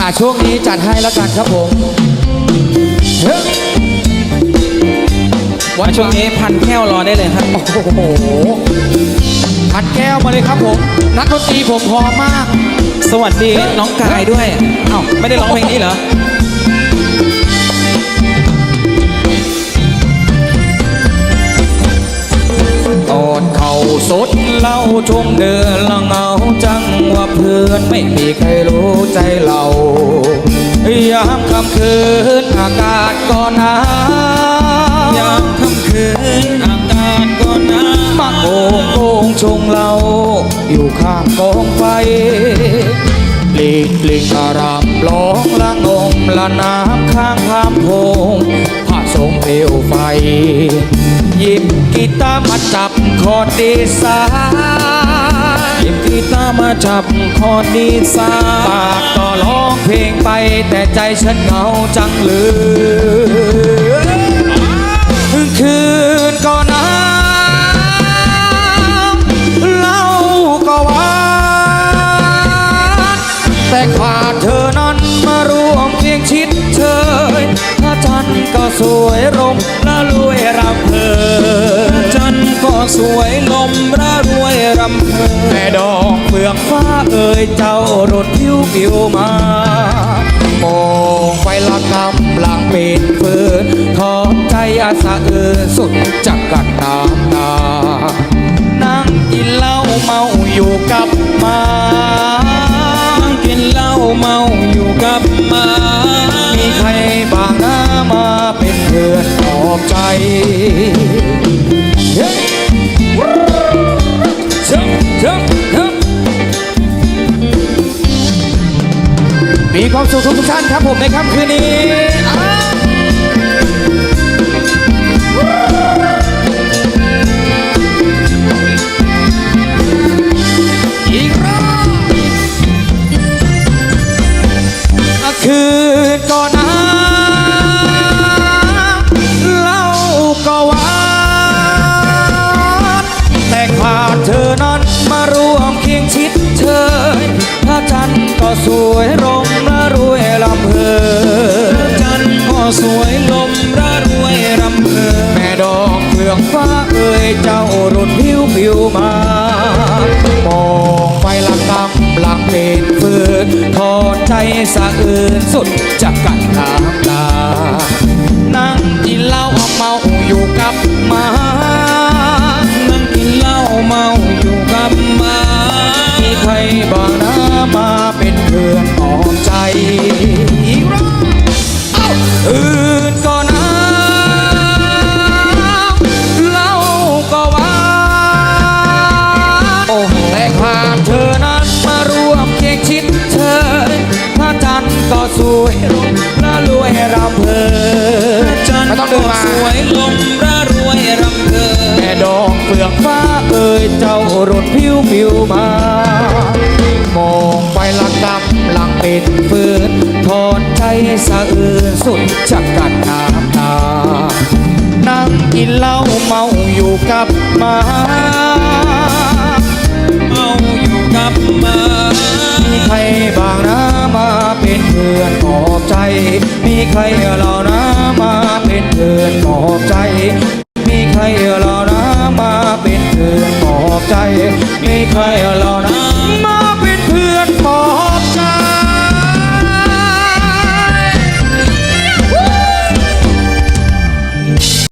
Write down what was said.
อะช่วงนี้จัดให้แล้วกันครับผมเฮ้ยวันช่วงนี้พันแก้วรอได้เลยครับ โอ้โห พัดแก้วมาเลยครับผม นักดนตรีผมพร้อมมาก สวัสดีน้องกายด้วย เอ้าไม่ได้ร้องเพลงนี้เหรอ สดเล่าชงเดือนละเงาจังว่าเพื่อนไม่มีใครรู้ใจเรายามค่ำคืนอากาศก็หนายามค่ำคืนอากาศก็หนาวมาโกงโกงชงเราอยู่ข้างกองไฟปลีกปลีกอารามร้องละงมละน้ำข้างคำโพงพระสงเปลวไฟหยิบกีตาร์มาจับ คอร์ดดีไซน์หยิบกีตาร์มาจับคอร์ดดีไซปากก็ร้องเพลงไป แต่ใจฉันเหงาจังเลยคืนก็นาวเหล้าก็หวานแต่ขาดเธอนั้นมารวมเคียงชิดเชยพระจันทร์ก็สวยรม สวยลมระรวยรำเพอแม่ดอกเปลืองฟ้าเอ่ยเจ้ารถผิวผิวมามองไฟละกำลังเป็นฟืนขอบใจอาสาเออสุดจักกัดน้ำตา นั่งกินเหล้าเมาอยู่กับมา ความสุขทุกท่านครับผมในค่ำคืนนี้อีกรอบคืนก่อนนะเหล้าก็หวานแต่ขาดเธอนั้นมาร่วมเคียงชิดเชยพระจันทร์ก็สวยรม เพอจันทร์ก็สวยลมระรวยรำเพอแม่ดอกเปลืองฟ้าเอ่ยเจ้ารุ่นผิวผิวมามองไปละกำลังเป็นฟืนทอดใจสะอื่นสุดจะกัดน้ำตา นั่งกินเหล้าเมาอยู่กับหมานั่งกินเหล้าเมาอยู่กับหมามีใครบ้างนะมาเป็นเพื่อนปลอบใจ ต้องเดิก็นมาสวยลมระรวยรำเพอแม่ดอกเปลือกฟ้าเอ่ยเจ้ารุ่นผิวผิวมามองไปละกำลังเป็นฟืนทอดใจสะอื่นสุดจักกัดน้ำตานั่งกินเหล้าเมาอยู่กับหมาเมาอยู่กับหมามีใครบางนะมาเป็นเพื่อนปลอบใจ มีใครเหล่านะมา เปลือนปอบใจ มีใครเอานะมาเป็นเกินปลอบใจ มีใครเอานะ